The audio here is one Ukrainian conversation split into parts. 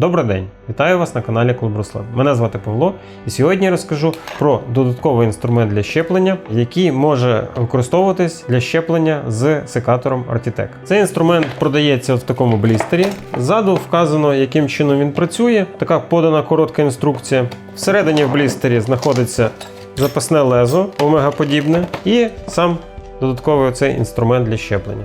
Добрий день! Вітаю вас на каналі Клуб Руслан. Мене звати Павло, і сьогодні я розкажу про додатковий інструмент для щеплення, який може використовуватись для щеплення з секатором Artitec. Цей інструмент продається в такому блістері. Ззаду вказано, яким чином він працює. Така подана коротка інструкція. Всередині в блістері знаходиться запасне лезо омегаподібне і сам додатковий оцей інструмент для щеплення.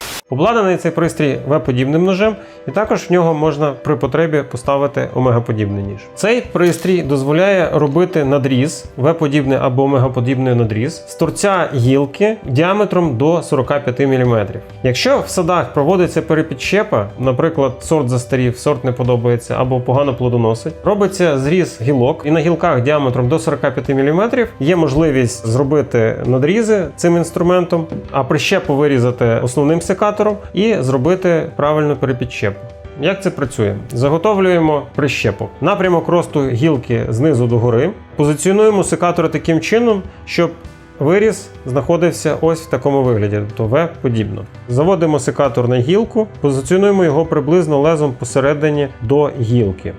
Обладнаний цей пристрій веб-подібним ножем, і також в нього можна при потребі поставити омегаподібний ніж. Цей пристрій дозволяє робити надріз, веб-подібний або омегаподібний надріз з торця гілки діаметром до 45 мм. Якщо в садах проводиться перепідщепа, наприклад, сорт застарів, сорт не подобається або погано плодоносить, робиться зріз гілок, і на гілках діаметром до 45 мм є можливість зробити надрізи цим інструментом, а прищепу вирізати основним секатором і зробити правильну перепідщепу. Як це працює? Заготовлюємо прищепу. Напрямок росту гілки знизу до гори. Позиціонуємо секатори таким чином, щоб виріс знаходився ось в такому вигляді, тобто В подібно. Заводимо секатор на гілку, позиціонуємо його приблизно лезом посередині до гілки.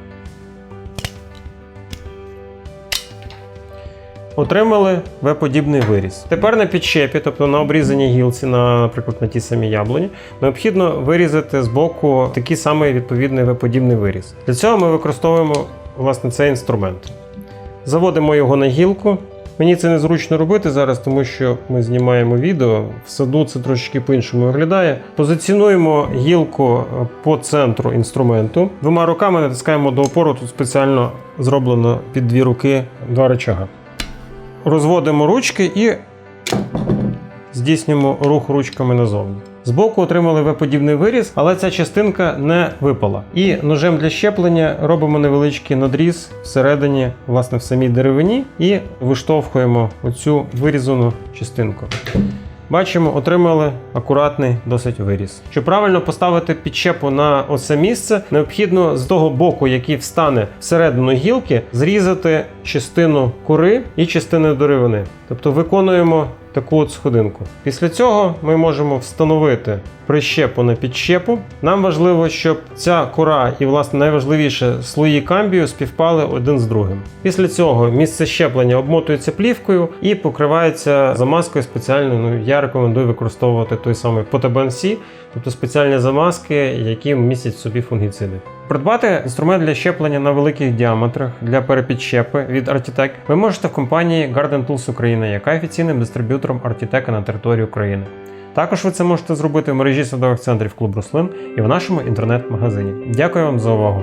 Отримали В-подібний виріз. Тепер на підщепі, тобто на обрізаній гілці, наприклад, на тій самій яблуні, необхідно вирізати з боку такий самий відповідний В-подібний виріз. Для цього ми використовуємо власне цей інструмент. Заводимо його на гілку. Мені це незручно робити зараз, тому що ми знімаємо відео. В саду це трошечки по-іншому виглядає. Позиціонуємо гілку по центру інструменту. Двома руками натискаємо до опору. Тут спеціально зроблено під дві руки два рычага розводимо ручки і здійснюємо рух ручками назовні. Збоку отримали V-подібний виріз, але ця частинка не випала. І ножем для щеплення робимо невеличкий надріз всередині, власне, в самій деревині, і виштовхуємо оцю вирізану частинку. Бачимо, отримали акуратний досить виріз. Щоб правильно поставити підчепу на оце місце, необхідно з того боку, який встане всередину гілки, зрізати частину кори і частини деревини. Тобто виконуємо таку от сходинку. Після цього ми можемо встановити прищепу на підщепу. Нам важливо, щоб ця кора і, власне, найважливіше слої камбію співпали один з другим. Після цього місце щеплення обмотується плівкою і покривається замазкою спеціальною. Ну, я рекомендую використовувати той самий C, тобто спеціальні замазки, які містять в собі фунгіциди. Придбати інструмент для щеплення на великих діаметрах для перепідщепи від Artitec ви можете в компанії Garden Tools Україна, яка офіційним дистриб'ютором Artitec на території України. Також ви це можете зробити в мережі садових центрів Клуб Руслин і в нашому інтернет-магазині. Дякую вам за увагу!